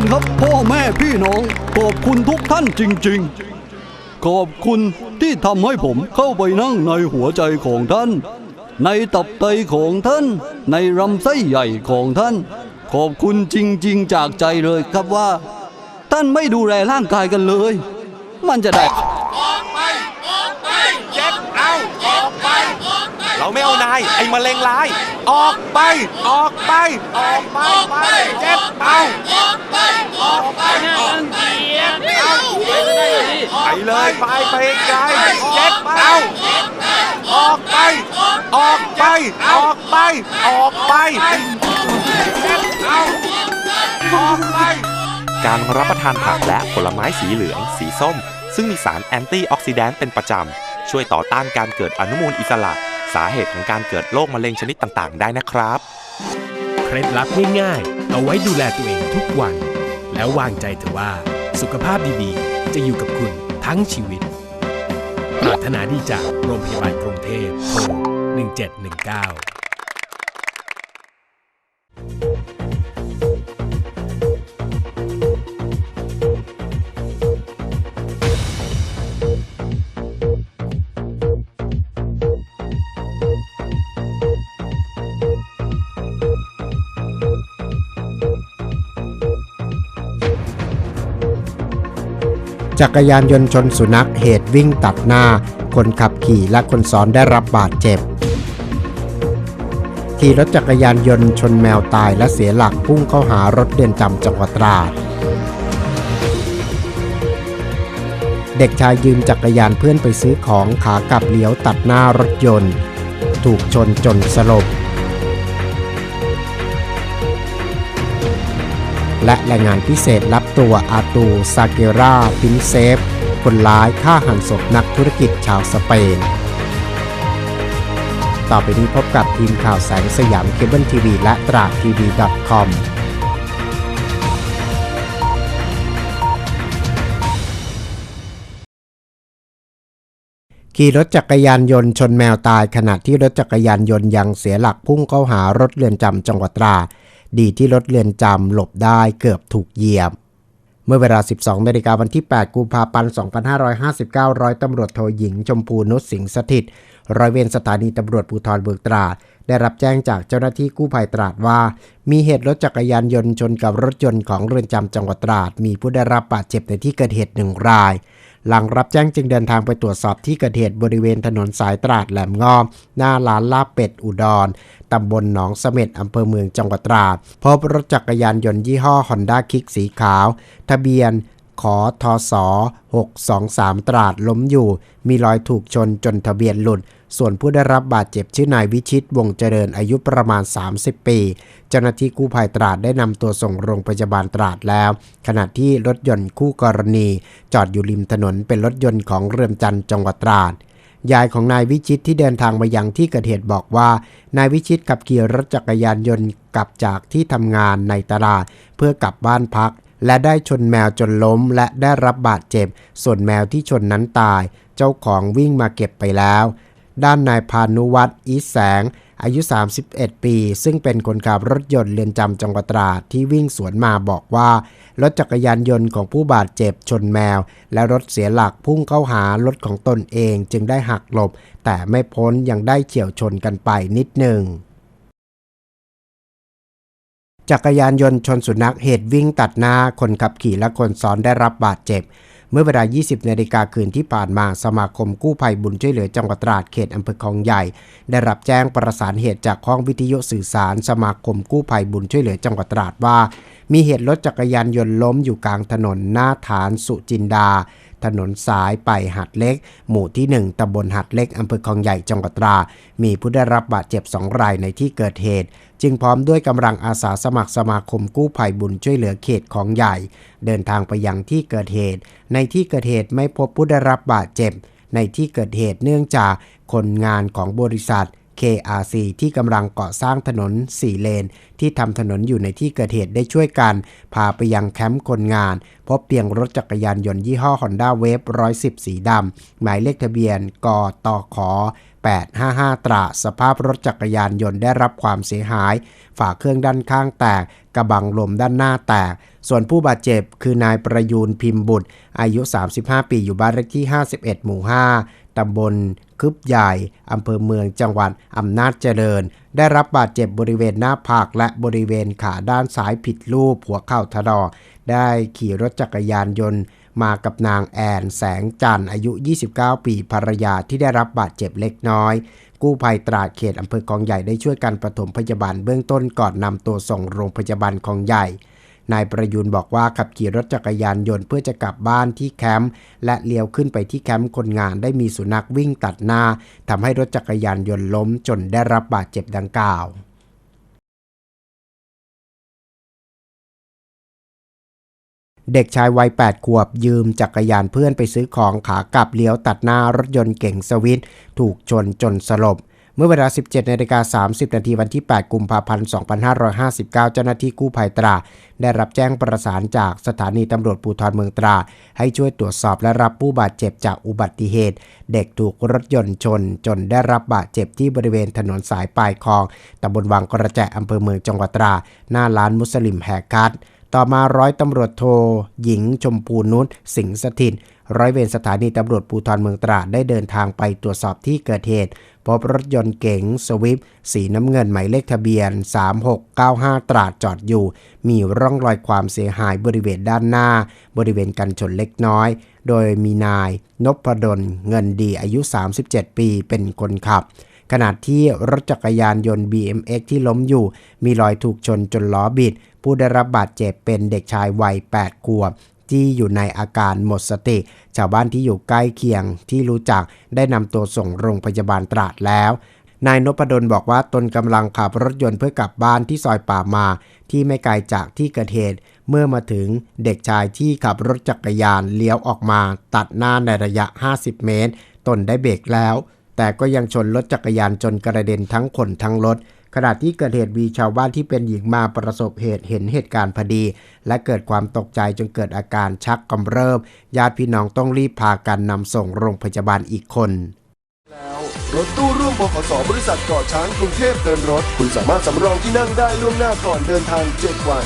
คุณครับพ่อแม่พี่น้อง ขอบคุณทุกท่านจริง ๆ ขอบคุณที่ทำให้ผมเข้าไปนั่งในหัวใจของท่าน ในตับไตของท่าน ในลำไส้ใหญ่ของท่าน ขอบคุณจริง ๆ จากใจเลยครับว่า ท่านไม่ดูแลร่างกายกันเลย มันจะได้เจ็ดเอาออกไป เราไม่เอานาย ไอ้มะเร็งร้าย ออกไป ออกไป ออกไปไปเจ็ดเอาออกไป ออกไปออกไปไปเลยไปไปไกลเจ็ดเอาออกไป ออกไป ออกไป ออกไปเจ็ดเอาออกไปการรับประทานผักและผลไม้สีเหลือง สีส้ม ซึ่งมีสารแอนตี้ออกซิแดนต์เป็นประจำ ช่วยต่อต้านการเกิดอนุมูลอิสระ สาเหตุของการเกิดโรคมะเร็งชนิดต่างๆ ได้นะครับ เคล็ดลับง่ายๆ เอาไว้ดูแลตัวเองทุกวัน แล้ววางใจเถอะว่า สุขภาพดีๆ จะอยู่กับคุณทั้งชีวิต ปรารถนาดีจากโรงพยาบาลกรุงเทพโทร1719 จักรยานยนต์ชนสุนัขเหตุวิ่งตัดหน้า คนขับขี่และคนซ้อนได้รับบาดเจ็บ ขี่รถจักรยานยนต์ชนแมวตายและเสียหลักพุ่งเข้าหารถเดือนจำจังหวัดตราดเด็กชายยืมจักรยานเพื่อนไปซื้อของขากลับเลี้ยวตัดหน้ารถยนต์ ถูกชนจนสลบ และรายงานพิเศษรับตัวอาตูซาเกราปินเซฟ คนร้ายฆ่าหันศพนักธุรกิจชาวสเปน ต่อไปนี้พบกับทีมข่าวแสงสยามเคเบิลทีวีและตราดทีวี .com ขี่รถจักรยานยนต์ชนแมวตายขณะที่รถจักรยานยนต์ยังเสียหลักพุ่งเข้าหารถเรือนจำจังหวัดตราด ดีที่รถเรือนจำหลบได้เกือบถูกเหยียบ เมื่อเวลา 12นาฬิกาวันที่ 8 กุมภาพันธ์ 2559 ร้อยตำรวจโทหญิงชมพูนุชสิงห์สถิต ร้อยเวรสถานีตำรวจภูธรเบืองตราด ได้รับแจ้งจากเจ้าหน้าที่กู้ภัยตราดว่า มีเหตุรถจักรยานยนต์ชนกับรถยนต์ของเรือนจำจังหวัดตราด มีผู้ได้รับบาดเจ็บในที่เกิดเหตุหนึ่งรายหลังรับแจ้งจึงเดินทางไปตรวจสอบที่เกิดเหตุบริเวณถนนสายตราดแหลมงอม หน้าร้านลาบเป็ดอุดร ตำบลหนองเสม็ดอำเภอเมืองจังหวัดตราด พบรถจักรยานยนต์ยี่ห้อ Honda Kick สีขาว ทะเบียนขอทอสอ623 ตราดล้มอยู่ มีรอยถูกชนจนทะเบียนหลุด ส่วนผู้ได้รับบาดเจ็บชื่อนายวิชิตวงเจริญอายุประมาณ 30 ปี เจ้าหน้าที่กู้ภัยตราดได้นำตัวส่งโรงพยาบาลตราดแล้ว ขณะที่รถยนต์คู่กรณี จอดอยู่ริมถนนเป็นรถยนต์ของเรือนจันจังหวัดตราด ยายของนายวิชิตที่เดินทางมายังที่เกิดเหตุบอกว่า นายวิชิตขับขี่รถจักรยานยนต์กลับจากที่ทำงานในตลาดเพื่อกลับบ้านพัก และได้ชนแมวจนล้มและได้รับบาดเจ็บ ส่วนแมวที่ชนนั้นตาย เจ้าของวิ่งมาเก็บไปแล้ว ด้านนายพานุวัตรอีแสง อายุ 31 ปี ซึ่งเป็นคนขับรถยนต์เรือนจำจังหวัดตราดที่วิ่งสวนมาบอกว่า รถจักรยานยนต์ของผู้บาดเจ็บชนแมว และรถเสียหลักพุ่งเข้าหารถของตนเองจึงได้หักหลบ แต่ไม่พ้นยังได้เฉียวชนกันไปนิดหนึ่งจักรยานยนต์ชนสุนัขเหตุวิ่งตัดหน้าคนขับขี่และคนซ้อนได้รับบาดเจ็บ เมื่อเวลา 20นาฬิกาคืนที่ผ่านมาสมาคมกู้ภัยบุญช่วยเหลือจังหวัดตราดเขตอำเภอคลองใหญ่ ได้รับแจ้งประสานเหตุจากห้องวิทยุสื่อสาร สมาคมกู้ภัยบุญช่วยเหลือจังหวัดตราดว่า มีเหตุรถจักรยานยนต์ล้มอยู่กลางถนนหน้าฐานสุจินดา ถนนสายไปหัดเล็ก หมู่ที่ 1ตำบลหัดเล็กอำเภอคลองใหญ่จังหวัดตรา มีผู้ได้รับบาดเจ็บ 2 รายในที่เกิดเหตุ จึงพร้อมด้วยกำลังอาสาสมัครสมาคมกู้ภัยบุญช่วยเหลือเขตของใหญ่ เดินทางไปยังที่เกิดเหตุ ในที่เกิดเหตุไม่พบผู้ได้รับบาดเจ็บ ในที่เกิดเหตุเนื่องจากคนงานของบริษัท KRC ที่กำลังก่อสร้างถนน 4 เลน ที่ทำถนนอยู่ในที่เกิดเหตุได้ช่วยกัน พาไปยังแคมป์คนงาน พบเพียงรถจักรยานยนต์ยี่ห้อ Honda Wave 110 สีดำ หมายเลขทะเบียนกตข855 ตรา สภาพรถจักรยานยนต์ได้รับความเสียหาย ฝาเครื่องด้านข้างแตก กระบังลมด้านหน้าแตก ส่วนผู้บาดเจ็บคือนายประยูนพิมพ์บุตร อายุ 35 ปี อยู่บ้านเลขที่ 51 หมู่ 5 ตำบลคึบใหญ่อำเภอเมืองจังหวัดอำนาจเจริญ ได้รับบาดเจ็บบริเวณหน้าผากและบริเวณขาด้านซ้ายผิดรูปหัวเข่าทะลอได้ขี่รถจักรยานยนต์มากับนางแอนแสงจันทร์อายุ 29 ปีภรรยาที่ได้รับบาดเจ็บเล็กน้อย กู้ภัยตราดเขตอำเภอคลองใหญ่ได้ช่วยกันปฐมพยาบาลเบื้องต้นก่อนนำตัวส่งโรงพยาบาลคลองใหญ่ นายประยุนบอกว่าขับขี่รถจักรยานยนต์เพื่อจะกลับบ้านที่แคมป์และเลี้ยวขึ้นไปที่แคมป์คนงานได้มีสุนัขวิ่งตัดหน้าทำให้รถจักรยานยนต์ล้มจนได้รับบาดเจ็บดังกล่าวเด็กชายวัย 8 ขวบยืมจักรยานเพื่อนไปซื้อของขากลับเลี้ยวตัดหน้ารถยนต์เก่งสวิตถูกชนจนสลบ มื่อเวลา 17นาฬิกา30 นาทีวันที่ 8 กุมภาพันธ์ 2559 เจ้าหน้าที่กู้ภัยตรา ได้รับแจ้งประสานจากสถานีตำรวจภูธรเมืองตรา ให้ช่วยตรวจสอบและรับผู้บาดเจ็บจากอุบัติเหตุ เด็กถูกรถยนต์ชน จนได้รับบาดเจ็บที่บริเวณถนนสายปลายคลองตำบลวังกระแจอำเภอเมืองจังหวัดตรา หน้าร้านมุสลิมแฮร์คัทต่อมาร้อยตำรวจโทหญิงชมพูนุชสิงห์สถิต ร้อยเวรสถานีตำรวจภูธรเมืองตราดได้เดินทางไปตรวจสอบที่เกิดเหตุ พบรถยนต์เก๋งสวิฟสีน้ำเงินหมายเลขทะเบียน 3695 ตราดจอดอยู่ มีร่องรอยความเสียหายบริเวณด้านหน้า บริเวณกันชนเล็กน้อย โดยมีนายนพดลเงินดีอายุ 37 ปีเป็นคนขับขณะที่รถจักรยานยนต์ BMX ที่ล้มอยู่ มีรอยถูกชนจนล้อบิด ผู้ได้รับบาดเจ็บเป็นเด็กชายวัย 8 ขวบ ที่อยู่ในอาการหมดสติ ชาวบ้านที่อยู่ใกล้เคียงที่รู้จักได้นำตัวส่งโรงพยาบาลตราดแล้วนายนพดลบอกว่าตนกำลังขับรถยนต์เพื่อกลับบ้านที่ซอยป่ามา ที่ไม่ไกลจากที่เกิดเหตุ เมื่อมาถึงเด็กชายที่ขับรถจักรยานเลี้ยวออกมา ตัดหน้าในระยะ 50 เมตร ตนได้เบรกแล้ว แต่ก็ยังชนรถจักรยานจนกระเด็นทั้งคนทั้งรถ ขณะที่เกิดเหตุมีชาวบ้านที่เป็นหญิงมาประสบเหตุเห็นเหตุการณ์พอดี และเกิดความตกใจจนเกิดอาการชักกำเริบญาติพี่น้องต้องรีบพากันนำส่งโรงพยาบาลอีกคนแล้วรถตู้ร่วมบขสบริษัทเกาะช้างกรุงเทพเดินรถ คุณสามารถสำรองที่นั่งได้ล่วงหน้าก่อนเดินทาง 7 วัน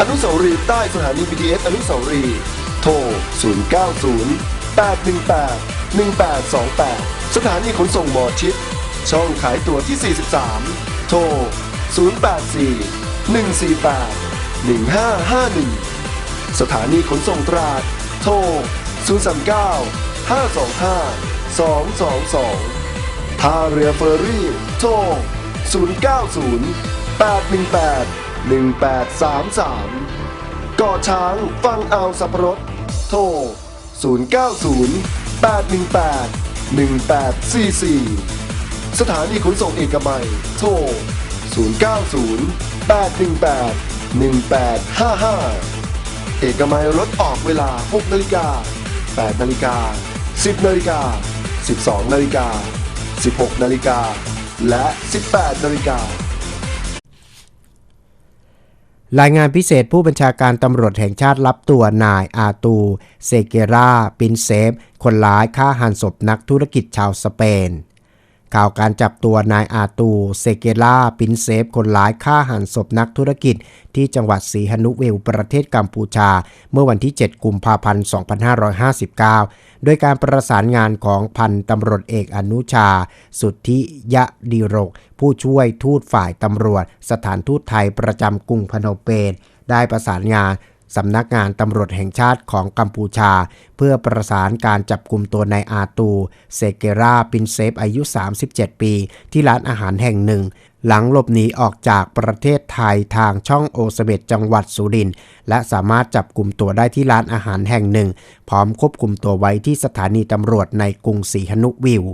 อนุสาวรีย์ใต้สถานี BTS อนุสาวรีย์โทร 090 818 1828 สถานีขนส่งหมอชิด ช่องขายตั๋วที่ 43โทร 084 148 1551 สถานีขนส่งตราด โทร 039 525 222 ท่าเรือเฟอร์รี่ โทร 090 818 1833 ก่อช้างฟังเอาสับปะรด โทร 090 818 1844 สถานีขนส่งเอกมัย โทร 090 818 1855 เอกมัยรถออกเวลา 6นาฬิกา8นาฬิกา10นาฬิกา12นาฬิกา16นาฬิกาและ 18นาฬิการายงานพิเศษผู้บัญชาการตำรวจแห่งชาติรับตัวนายอาตูเซเกรา ปินเซฟ คนร้ายฆ่าหันศพนักธุรกิจชาวสเปน ข่าวการจับตัวนายอาตูเซเกราปินเซฟ คนร้ายฆ่าหันศพนักธุรกิจ ที่จังหวัดสีหนุเวล ประเทศกัมพูชา เมื่อวันที่ 7 กุมภาพันธ์ 2559 โดยการประสานงานของพันตำรวจเอกอนุชา สุทธิยะดีโรก ผู้ช่วยทูตฝ่ายตำรวจ สถานทูตไทยประจำกรุงพนมเปญได้ประสานงาน สำนักงานตำรวจแห่งชาติของกัมพูชา เพื่อประสานการจับกลุ่มตัวนายอาตู เซเกราปินเซฟอายุ 37 ปี ที่ร้านอาหารแห่งหนึ่ง หลังหลบหนีออกจากประเทศไทยทางช่องโอสเม็ดจังหวัดสุรินทร์และสามารถจับกลุ่มตัวได้ที่ร้านอาหารแห่งหนึ่ง พร้อมควบคุมตัวไว้ที่สถานีตำรวจในกรุงศรีหนุวิว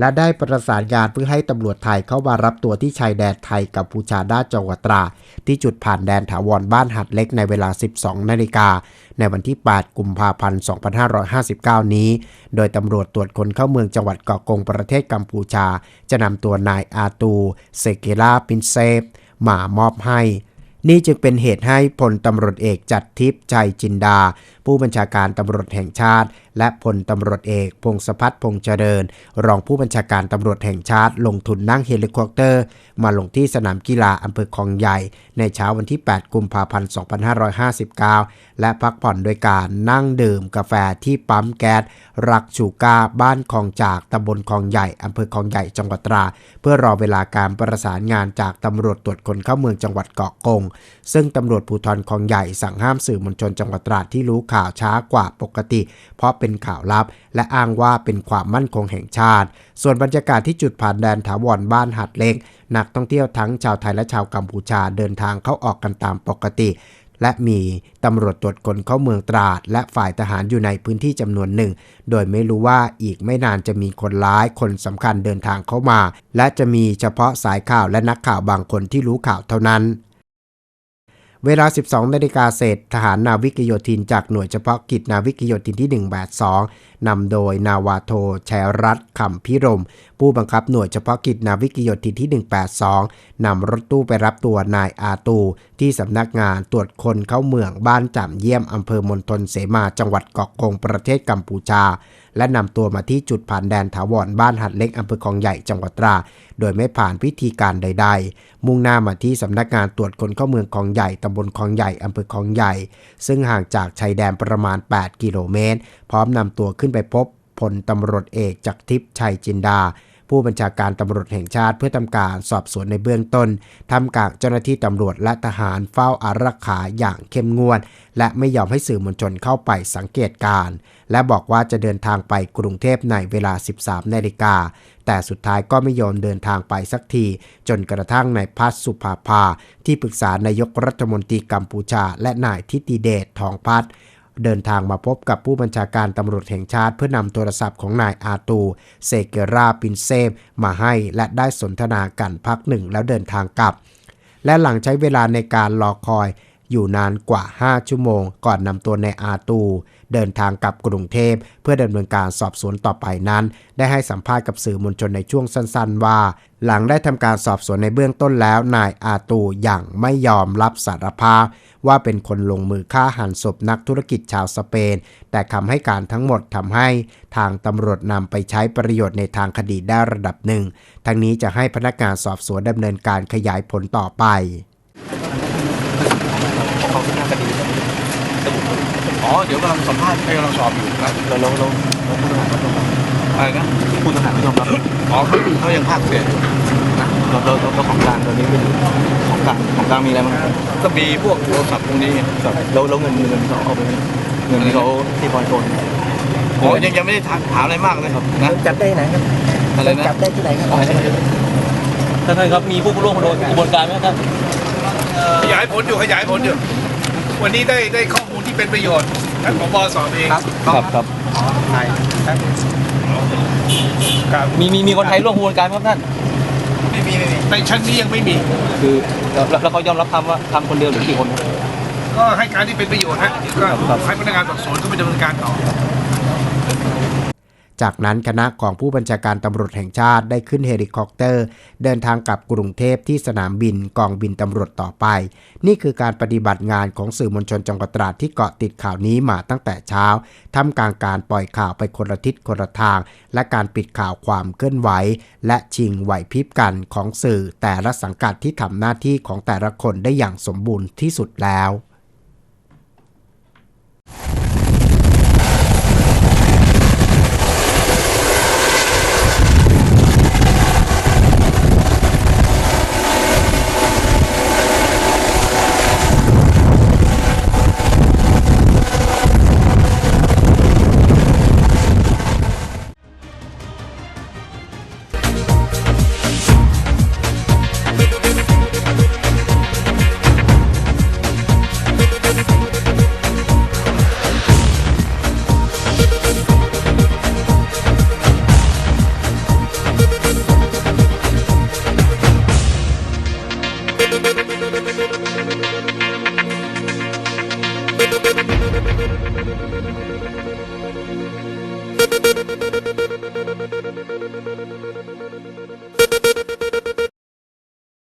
และได้ประสานงานเพื่อให้ตำรวจไทยเข้ามารับตัวที่ชายแดนไทยกับพูชาด้าจังหวัดตรา ที่จุดผ่านแดนถาวรบ้านหัดเล็กในเวลา 12 นาฬิกา ในวันที่ 8 กุมภาพันธ์ 2559 นี้ โดยตำรวจตรวจคนเข้าเมืองจังหวัดเกาะกงประเทศกัมพูชา จะนำตัวนายอาตู เซเกลาปินเซฟมามอบให้นี่จึงเป็นเหตุให้พลตำรวจเอกจัดทิพย์ชัยจินดา ผู้บัญชาการตำรวจแห่งชาติและพลตำรวจเอกพงศพัฒน์พงษเจริญ รองผู้บัญชาการตำรวจแห่งชาติ ลงทุนนั่งเฮลิคอปเตอร์ มาลงที่สนามกีฬาอำเภอคลองใหญ่ ในเช้าวันที่ 8 กุมภาพันธ์ 2559 และพักผ่อนโดยการนั่งดื่มกาแฟที่ปั๊มแก๊สรักชูกาบ้านคลองจากตำบลคลองใหญ่อำเภอคลองใหญ่จังหวัดตรา เพื่อรอเวลาการประสานงานจากตำรวจตรวจคนเข้าเมืองจังหวัดเกาะกง ซึ่งตำรวจภูธรคลองใหญ่สั่งห้ามสื่อมวลชนจังหวัดตราดที่รู้ข่าวช้ากว่าปกติ เพราะเป็นข่าวลับ และอ้างว่าเป็นความมั่นคงแห่งชาติ ส่วนบรรยากาศที่จุดผ่านแดนถาวรบ้านหัดเล็ก นักท่องเที่ยวทั้งชาวไทยและชาวกัมพูชาเดินทางเข้าออกกันตามปกติ และมีตำรวจตรวจคนเข้าเมืองตราด และฝ่ายทหารอยู่ในพื้นที่จำนวนหนึ่ง โดยไม่รู้ว่าอีกไม่นานจะมีคนร้ายคนสำคัญเดินทางเข้ามา และจะมีเฉพาะสายข่าวและนักข่าวบางคนที่รู้ข่าวเท่านั้น เวลา 12 นาฬิกาเศษ ทหารนาวิกโยธินจากหน่วยเฉพาะกิจนาวิกโยธินที่ 182นำโดยนาวาโทชัยรัตน์คำพิรม ผู้บังคับหน่วยเฉพาะกิจนาวิกโยธินที่ 182 นำรถตู้ไปรับตัวนายอาตู ที่สำนักงานตรวจคนเข้าเมืองบ้านจ่ำเยี่ยมอำเภอมณฑลเสมาจังหวัดเกาะกงประเทศกัมพูชา และนำตัวมาที่จุดผ่านแดนถาวรบ้านหัดเล็กอำเภอคลองใหญ่จังหวัดตราโดยไม่ผ่านพิธีการใด ๆ มุ่งหน้ามาที่สำนักงานตรวจคนเข้าเมืองคลองใหญ่ตำบลคลองใหญ่อำเภอคลองใหญ่ ซึ่งห่างจากชายแดนประมาณ 8 กิโลเมตร พร้อมนำตัวขึ้นไปพบพลตำรวจเอกจากทิพย์ชัยจินดา ผู้บัญชาการตำรวจแห่งชาติเพื่อทำการสอบสวนในเบื้องต้นทำกางเจ้าหน้าที่ตำรวจและทหารเฝ้าอารักขาอย่างเข้มงวด และไม่ยอมให้สื่อมวลชนเข้าไปสังเกตการณ์และบอกว่าจะเดินทางไปกรุงเทพในเวลา 13 นาฬิกา แต่สุดท้ายก็ไม่ยอมเดินทางไปสักที จนกระทั่งนายพัฒสุภาภา ที่ปรึกษานายกรัฐมนตรีกัมพูชา และนายทิติเดชทองพัฒน์ เดินทางมาพบกับผู้บัญชาการตำรวจแห่งชาติ เพื่อนำโทรศัพท์ของนายอาตู เซเกราปินเซมมาให้และได้สนทนากันพักหนึ่งแล้วเดินทางกลับ และหลังใช้เวลาในการรอคอย อยู่นานกว่า 5 ชั่วโมง ก่อนนำตัวในอาตู เดินทางกลับกรุงเทพ เพื่อดำเนินการสอบสวนต่อไปนั้น ได้ให้สัมภาษณ์กับสื่อมวลชนในช่วงสั้นๆ ว่า หลังได้ทำการสอบสวนในเบื้องต้นแล้วนายอาตูอย่างไม่ยอมรับสารภาพ ว่าเป็นคนลงมือฆ่าหันศพนักธุรกิจชาวสเปน แต่คำให้การทั้งหมดทำให้ทางตำรวจนำไปใช้ประโยชน์ในทางคดีได้ระดับหนึ่ง ทั้งนี้จะให้พนักงานสอบสวนดำเนินการขยายผลต่อไป เขาขึ้นหน้าคดีอ๋อเดี๋ยวกำลังสัมภาษณ์ใครกำลังสอบอยู่นะเราเราเราเราผู้ต้องหาเขายอมรับอะไรนะผู้ต้องหาเขายอมรับอ๋อเขาเขายังภาคเศษนะเราเราเราของกลางตอนนี้เป็นของกลางของกลางมีอะไรบ้างก็มีพวกโทรศัพท์พวกนี้ครับแล้วแล้วเงินเงินเขาเอาไปไหมเงินที่เขาที่พลอยโอนโอ้ยังยังไม่ได้ถามถามอะไรมากเลยครับนะจับได้ไหนครับอะไรนะจับได้ที่ไหนครับอ๋อท่านท่านครับมีผู้ร่วมกระบวนการไหมครับขยายผลอยู่ขยายผลอยู่ วันนี้ได้ได้ข้อมูลที่เป็นประโยชน์ท่านผบสอบเองครับครับครับครับมีมีมีคนไทยร่วมกระบวนการไหมครับท่านไม่มีไม่มีในชั้นนี้ยังไม่มี คือแล้วแล้วเขายอมรับทำว่าทำคนเดียวหรือกี่คนครับก็ให้การที่เป็นประโยชน์ฮะเดี๋ยวก็ให้พนักงานสอบสวนก็ไปดำเนินการต่อ จากนั้นคณะของผู้บัญชาการตำรวจแห่งชาติได้ขึ้นเฮลิคอปเตอร์ เดินทางกลับกรุงเทพที่สนามบินกองบินตำรวจต่อไป นี่คือการปฏิบัติงานของสื่อมวลชนจังหวัดตราดที่เกาะติดข่าวนี้มาตั้งแต่เช้าทำกลางการปล่อยข่าวไปคนละทิศคนละทาง และการปิดข่าวความเคลื่อนไหว และชิงไหวพริบกันของสื่อแต่ละสังกัดที่ทำหน้าที่ของแต่ละคนได้อย่างสมบูรณ์ที่สุดแล้ว